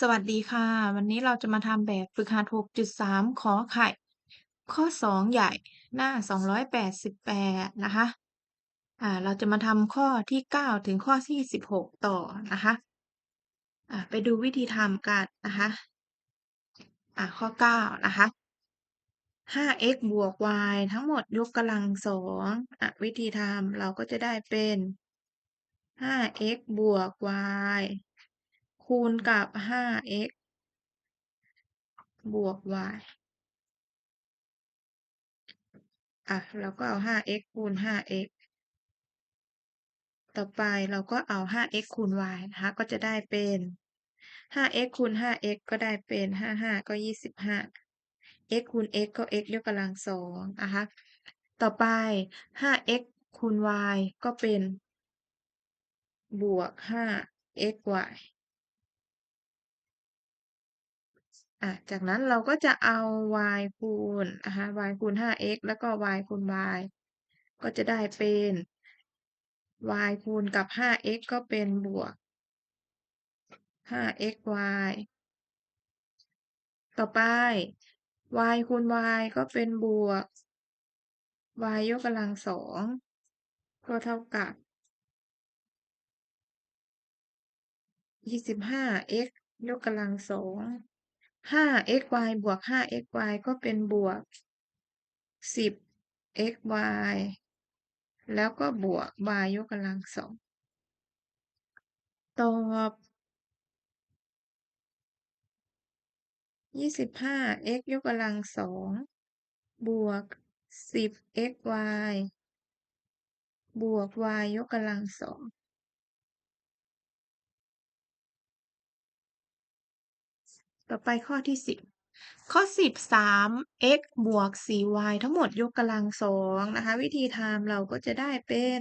สวัสดีค่ะ วันนี้เราจะมาทำแบบฝึกหัด 6.3 ขอไข่ ข้อ 2 ใหญ่หน้า 288 นะคะ อ่า เราจะมาทำข้อที่ 9 ถึงข้อที่ 16 ต่อนะคะ อ่า ไปดูวิธีทำกันนะคะ อ่า ข้อ 9 นะคะ 5x บวก y ทั้งหมดยกกำลัง2อ่าวิธีทำเราก็จะได้เป็น 5x บวก y คูณกับ 5x บวก y อ่าเราก็เอา 5x คูณ 5x ต่อไปเราก็เอา 5x คูณ y นะคะ ก็จะได้เป็น 5x คูณ 5x ก็ได้เป็น 55 ก็ 25 x คูณ x ก็ x ยกกำลัง2นะคะ ต่อไป 5x คูณ y ก็เป็น บวก 5xy อ่าจากนั้นเราก็จะเอา y คูณนะคะ y คูณ 5x แล้วก็ y คูณ y ก็จะได้เป็น y คูณกับ 5x ก็เป็นบวก 5xy ต่อไป y คูณ y ก็เป็นบวก y ยกกำลัง2ก็เท่ากับ 25x ยกกำลัง2 5xy บวก 5xy ก็เป็นบวก 10xy แล้วก็บวก y ยกกำลัง2ตอบ 25x ยกกำลัง2บวก 10xy บวก y ยกกำลัง2 ต่อไปข้อที่ 10 ข้อ 10 3x บวก 4y ทั้งหมดยกกำลัง2นะคะ วิธีทำเราก็จะได้เป็น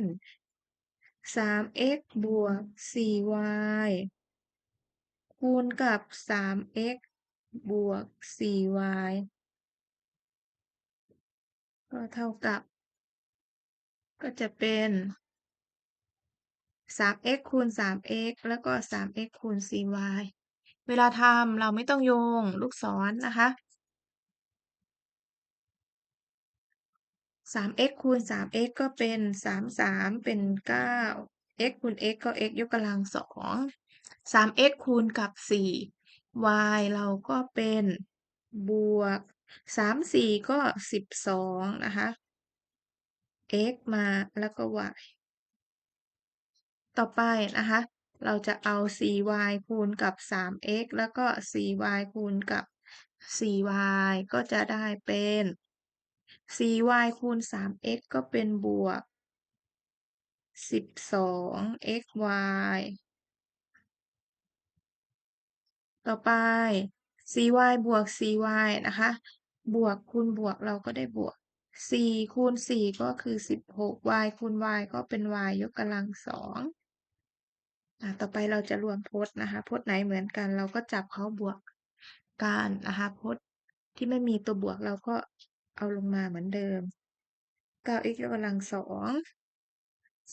3x บวก 4y คูณกับ 3x บวก 4y ก็เท่ากับ ก็จะเป็น 3x คูณ 3x แล้วก็ 3x คูณ 4y เวลาทำเราไม่ต้องโยงลูกศรนะคะ 3x คูณ 3x ก็เป็น 3 3 เป็น 9 x คูณ x ก็ x ยกกำลัง 2 3x คูณกับ 4 y เราก็เป็นบวก 3 4 ก็ 12 นะคะ x มาแล้วก็ y ต่อไปนะคะ เราจะเอา 4y คูณกับ 3x แล้วก็ 4y คูณกับ 4y ก็จะได้เป็น 4y คูณ 3x ก็เป็นบวก 12xy ต่อไป 4y บวก 4y นะคะ บวกคูณบวกเราก็ได้บวก 4 คูณ 4 ก็คือ 16y คูณ y ก็เป็น y ยกกำลัง2อ่า ต่อไปเราจะรวมพจน์นะคะพจน์ไหนเหมือนกัน เราก็จับเขาบวกกันนะคะพจน์ที่ไม่มีตัวบวกเราก็เอาลงมาเหมือนเดิม 9x กำลัง2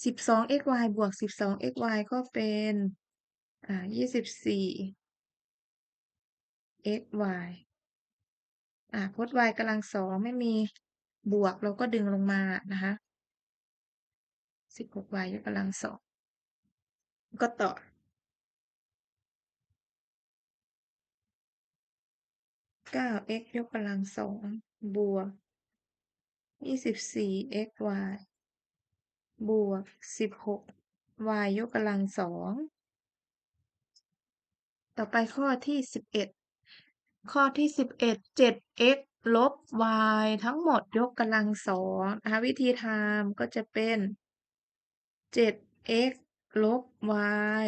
12xy บวก 12xy ก็เป็น อ่า 24 xy อ่าพจน์ y กำลัง2ไม่มีบวกเราก็ดึงลงมานะคะ 16y ยกกำลัง2ก็ต่ อ 9x ยกกำลัง2บวก 24xy บวก 16y ยกกำลัง2ต่อไปข้อที่11ข้อที่11 7x ลบ y ทั้งหมดยกกำลัง2นะคะวิธีทำก็จะเป็น 7x ลบ y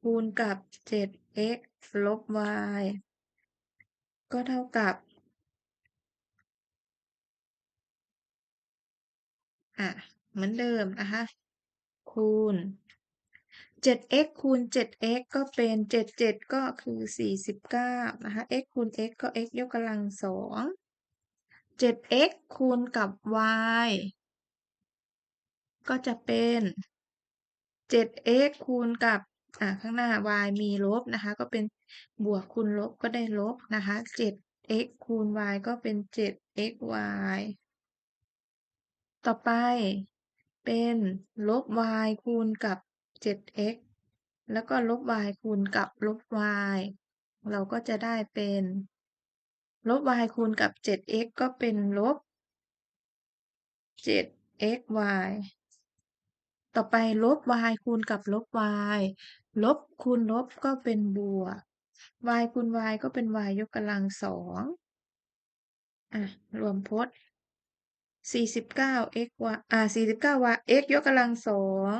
คูณกับ 7x ลบ y ก็เท่ากับอะเหมือนเดิมนะคะคูณ 7x คูณ 7x ก็เป็น 7 7 ก็คือ 49 นะคะ x คูณ x ก็ x ยกกำลัง2 7x คูณกับ y ก็จะเป็น 7x คูณกับอ่าข้างหน้า y มีลบนะคะ ก็เป็นบวกคูณลบก็ได้ลบนะคะ 7x คูณ y ก็เป็น 7xy ต่อไปเป็นลบ y คูณกับ 7x แล้วก็ลบ y คูณกับลบ y เราก็จะได้เป็น ลบ y คูณกับ 7x ก็เป็นลบ 7xy ต่อไปลบ y คูณกับลบ y ลบคูณลบก็เป็นบวก y คูณ y ก็เป็น y ยกกำลังสองอะรวมพจน์49 x y อ่า49 y x ยกกำลังสอง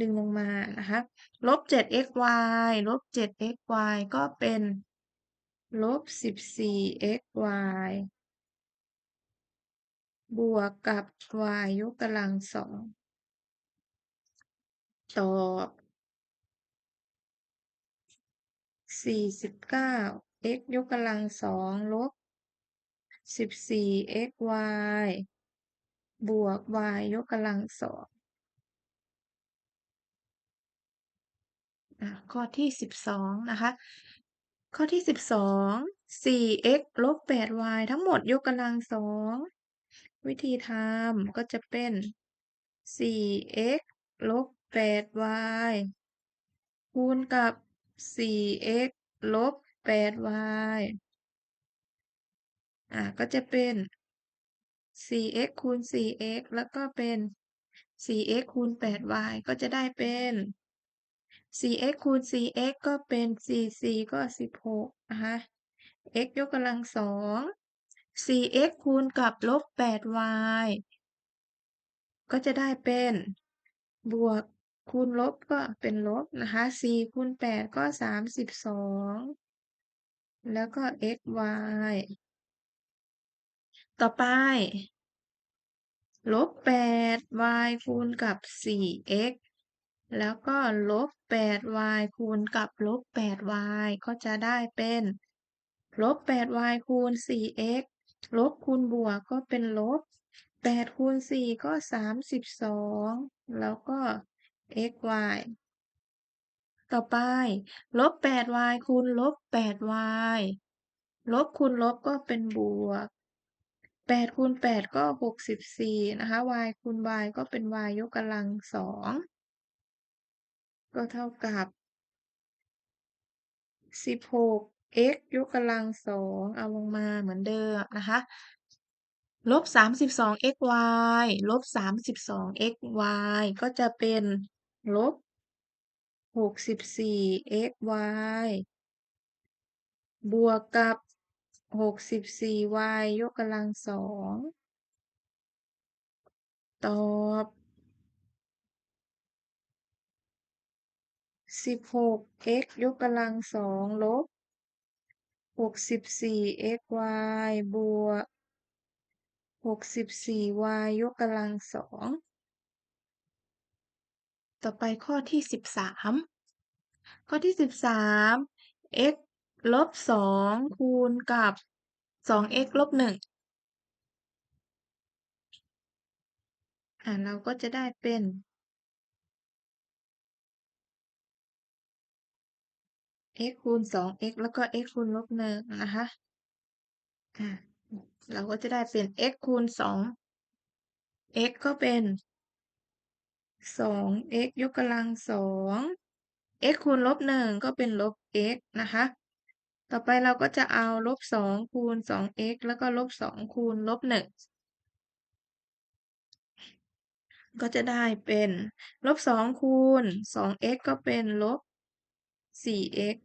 ดึงลงมานะคะลบ 7xy ลบ 7xy ก็เป็นลบ 14xy บวกกับ y ยกกำลังสอง ตอบ49 x ยกกำลังสองลบ 14xy บวก y ยกกำลังสองข้อที่12นะคะ ข้อที่12 4x ลบ 8y ทั้งหมดยกกำลังสองวิธีทำก็จะเป็น 4x ลบ 8y คูณกับ 4x ลบ 8y อ่าก็จะเป็น 4x คูณ 4x แล้วก็เป็น 4x คูณ 8y ก็จะได้เป็น 4x คูณ 4x ก็เป็น4 4ก็ 16 นะคะ x ยกกำลังสอง 4x คูณกับลบ 8y ก็จะได้เป็น บวก คูณลบก็เป็นลบนะคะ4คูณ8ก็32แล้วก็ xy ต่อไป ลบ 8y คูณกับ 4x แล้วก็ลบ 8y คูณกับลบ 8y ก็จะได้เป็นลบ 8y คูณ 4x ลบคูณบวกก็เป็นลบ8คูณ4ก็32แล้วก็ xy ต่อไปลบ 8y คูณลบ 8y ลบคูณลบก็เป็นบวก 8 คูณ 8 ก็ 64 นะคะ y คูณ y ก็เป็น y ยกกำลังสองก็เท่ากับ 16x ยกกำลังสองเอาลงมาเหมือนเดิมนะคะ ลบ 32xy ลบ 32xy ก็จะเป็น ลบ 64xy บวกกับ 64y ยกกำลังสอง ตอบ 16x ยกกำลังสองลบ 64xy บวก 64y ยกกำลังสอง ต่อไปข้อที่ 13 ข้อที่ 13 x ลบ 2 คูณกับ 2x ลบ 1 อ่าเราก็จะได้เป็น x คูณ 2x แล้วก็ x คูณลบ 1 นะคะ อ่าเราก็จะได้เป็น x คูณ 2 x ก็เป็น 2x ยกกำลังสอง x คูณลบ1ก็เป็นลบ x นะคะ ต่อไปเราก็จะเอาลบ2คูณ 2x แล้วก็ลบ2คูณลบ1ก็จะได้เป็นลบ2คูณ 2x ก็เป็นลบ 4x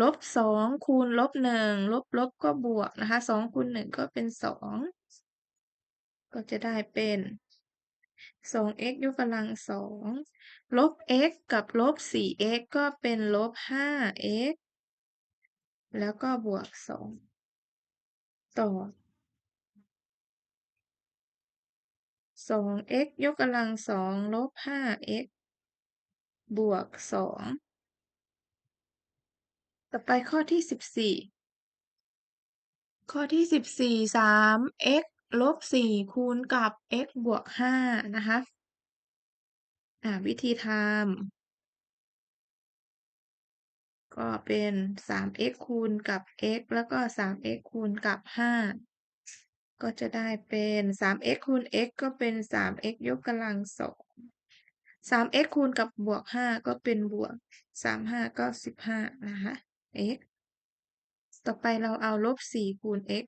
ลบ2คูณลบ1ลบลบก็บวกนะคะ2คูณ1ก็เป็น2ก็จะได้เป็น 2x ยกกำลังสองลบ x กับลบ 4x ก็เป็นลบ 5x แล้วก็บวก 2 ต่อ 2x ยกกำลังสองลบ 5x บวก 2 ต่อไปข้อที่ 14 ข้อที่ 14 3x ลบ4คูณกับ x บวก5นะคะอ่าวิธีทำก็เป็น 3x คูณกับ x แล้วก็ 3x คูณกับ 5 ก็จะได้เป็น 3x คูณ x ก็เป็น 3x ยกกำลังสอง 3x คูณกับบวก 5 ก็เป็นบวก 3 5 ก็ 15 นะคะ x ต่อไปเราเอาลบ 4 คูณ x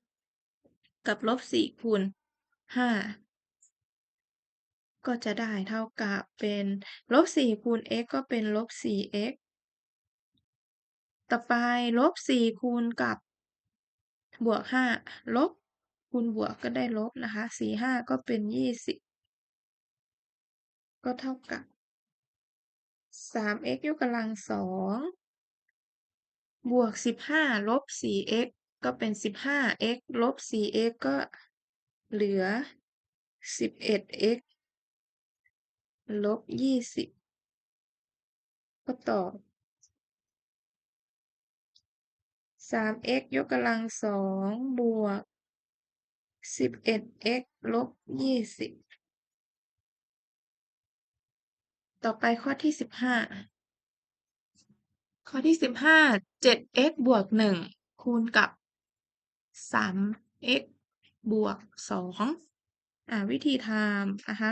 กับลบ4คูณ5ก็จะได้เท่ากับเป็นลบ4คูณ x ก็เป็นลบ 4x ต่อไปลบ4คูณกับบวก5ลบคูณบวกก็ได้ลบนะคะ4 5ก็เป็น20ก็เท่ากับ 3x ยกกำลังสองบวก15ลบ 4x ก็เป็น 15x ลบ 4x ก็เหลือ 11x ลบ 20 ก็ตอบ 3x ยกกำลังสองบวก 11x ลบ 20 ต่อไปข้อที่ 15 ข้อที่ 15 7x บวก 1 คูณกับ 3x บวก2อ่าวิธีทำนะคะ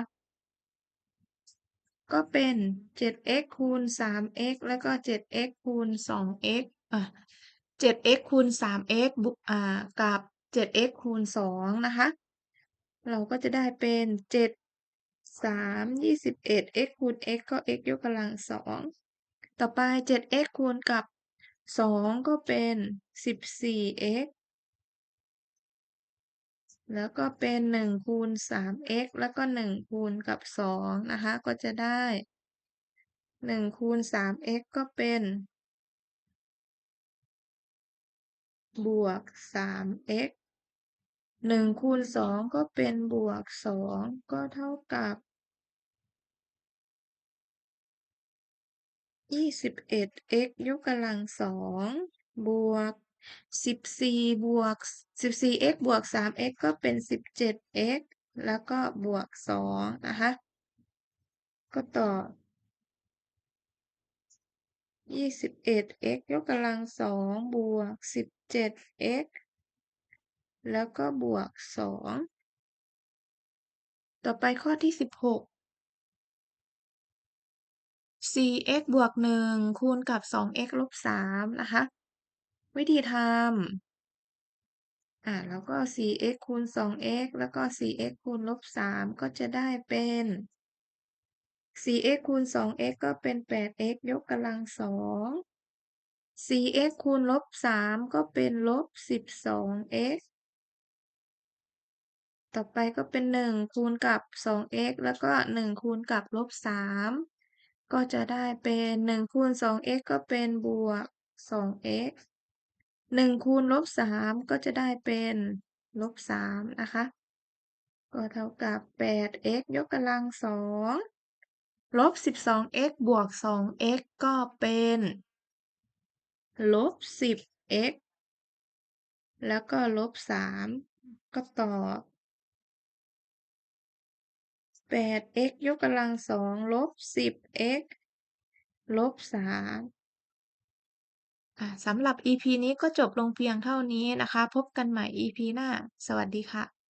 ก็เป็น 7x คูณ 3x แล้วก็ 7x คูณ 2x อะ 7x คูณ 3x บวกอ่ากับ 7x คูณ 2 นะคะ เราก็จะได้เป็น 7 3 21 x คูณ x ก็ x ยกกำลังสองต่อไป 7x คูณกับ 2 ก็เป็น 14x แล้วก็เป็น1คูณ 3x แล้วก็ 1 คูณกับ 2 นะคะ ก็จะได้ 1 คูณ 3x ก็เป็น บวก 3x 1คูณ 2 ก็เป็นบวก 2 ก็เท่ากับ 21x ยกกำลังสองบวก 14บวก 14x บวก 3x ก็เป็น 17x แล้วก็บวก2นะคะ ก็ต่อบ 21x ยกกำลังสองบวก 17x แล้วก็บวก2ต่อไปข้อที่16 4x บวก1คูณกับ 2x ลบ3นะคะ วิธีทำอ่าแล้วก็ 4x คูณ 2x แล้วก็ 4x คูณลบ 3 ก็จะได้เป็น 4x คูณ 2x ก็เป็น 8x ยกกำลังสอง 4x คูณลบ 3 ก็เป็นลบ 12x ต่อไปก็เป็น 1 คูณกับ 2x แล้วก็ 1 คูณกับลบ 3 ก็จะได้เป็น 1 คูณ 2x ก็เป็นบวก 2x 1คูณลบ3ก็จะได้เป็นลบ3นะคะ ก็เท่ากับ 8x ยกกำลังสองลบ 12x บวก 2x ก็เป็นลบ 10x แล้วก็ลบ 3 ก็ตอบ 8x ยกกำลังสองลบ 10x ลบ 3 อ่าสำหรับ EP นี้ก็จบลงเพียงเท่านี้นะคะ พบกันใหม่ EP หน้า สวัสดีค่ะ